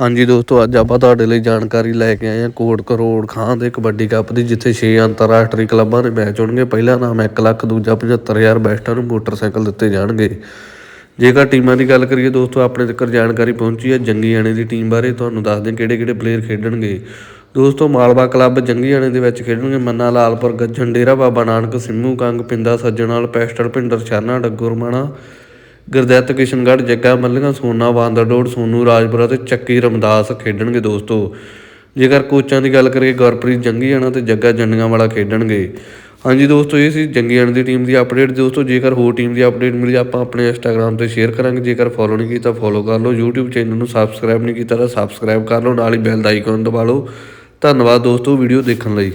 ਹਾਂਜੀ ਦੋਸਤੋ, ਅੱਜ ਆਪਾਂ ਤੁਹਾਡੇ ਲਈ ਜਾਣਕਾਰੀ ਲੈ ਕੇ ਆਏ ਹਾਂ ਕੋਟ ਕਰੋੜ ਖਾਂ ਦੇ ਕਬੱਡੀ ਕੱਪ ਦੀ, ਜਿੱਥੇ 6 ਅੰਤਰਰਾਸ਼ਟਰੀ ਕਲੱਬਾਂ ਦੇ ਮੈਚ ਹੋਣਗੇ। ਪਹਿਲਾ ਨਾਮ 1 ਲੱਖ, ਦੂਜਾ 75000 ਬੈਸਟਾਂ ਨੂੰ ਮੋਟਰਸਾਈਕਲ ਦਿੱਤੇ ਜਾਣਗੇ। ਜੇਕਰ ਟੀਮਾਂ ਦੀ ਗੱਲ ਕਰੀਏ ਦੋਸਤੋ, ਆਪਣੇ ਤੱਕ ਜਾਣਕਾਰੀ ਪਹੁੰਚੀ ਹੈ ਜੰਗੀਆਣੇ ਦੀ ਟੀਮ ਬਾਰੇ, ਤੁਹਾਨੂੰ ਦੱਸਦੇ ਹਾਂ ਕਿਹੜੇ ਕਿਹੜੇ ਪਲੇਅਰ ਖੇਡਣਗੇ। ਦੋਸਤੋ, ਮਾਲਵਾ ਕਲੱਬ ਜੰਗੀਆਣੇ ਦੇ ਵਿੱਚ ਖੇਡਣਗੇ। ਮੰਨਾ ਲਾਲਪੁਰ ਗੱਜਣ ਡੇਰਾ ਬਾਬਾ ਨਾਨਕ, ਸਿੰਮੂ ਕੰਗ, ਪਿੰਦਾ ਸੱਜਣਾਲ, ਪੈਸਟਲ ਪਿੰਡਰ ਛਾਨਾ ਡੱਗੁਰਮਾਣਾ ਗੁਰਦਿੱਤ ਕਿਸ਼ਨਗੜ੍ਹ, ਜੱਗਾ ਮੱਲੀਆਂ, ਸੋਨਾ ਬਾਂਦਰਡੋੜ ਸੋਨੂ ਰਾਜਪੁਰਾ ਤੇ ਚੱਕੀ ਰਮਦਾਸ ਖੇਡਣਗੇ ਦੋਸਤੋ। ਜੇਕਰ ਕੋਚਾਂ ਦੀ ਗੱਲ ਕਰੀਏ, ਗੁਰਪ੍ਰੀਤ ਜੰਗੀਆਣਾ ਤੇ ਜੱਗਾ ਜੰਡੀਆਂ ਵਾਲਾ ਖੇਡਣਗੇ। ਹਾਂਜੀ ਦੋਸਤੋ, ਇਹ ਸੀ ਜੰਗੀਆਣਾ ਦੀ ਟੀਮ ਦੀ ਅਪਡੇਟ ਦੋਸਤੋ, ਜੇਕਰ ਹੋਰ ਟੀਮ ਦੀ ਅਪਡੇਟ ਮਿਲੀ, ਆਪਾਂ ਆਪਣੇ ਇੰਸਟਾਗ੍ਰam ਤੇ ਸ਼ੇਅਰ ਕਰਾਂਗੇ। ਜੇਕਰ ਫੋਲੋ ਨਹੀਂ ਕੀਤਾ ਫੋਲੋ ਕਰ ਲਓ। YouTube ਚੈਨਲ ਨੂੰ ਸਬਸਕ੍ਰਾਈਬ ਨਹੀਂ ਕੀਤਾ ਤਾਂ ਸਬਸਕ੍ਰਾਈਬ ਕਰ ਲਓ। ਨਾਲ ਹੀ ਬੈਲ ਦਾ ਆਈਕਨ ਦਬਾ ਲਓ। ਧੰਨਵਾਦ ਦੋਸਤੋ ਵੀਡੀਓ ਦੇਖਣ ਲਈ।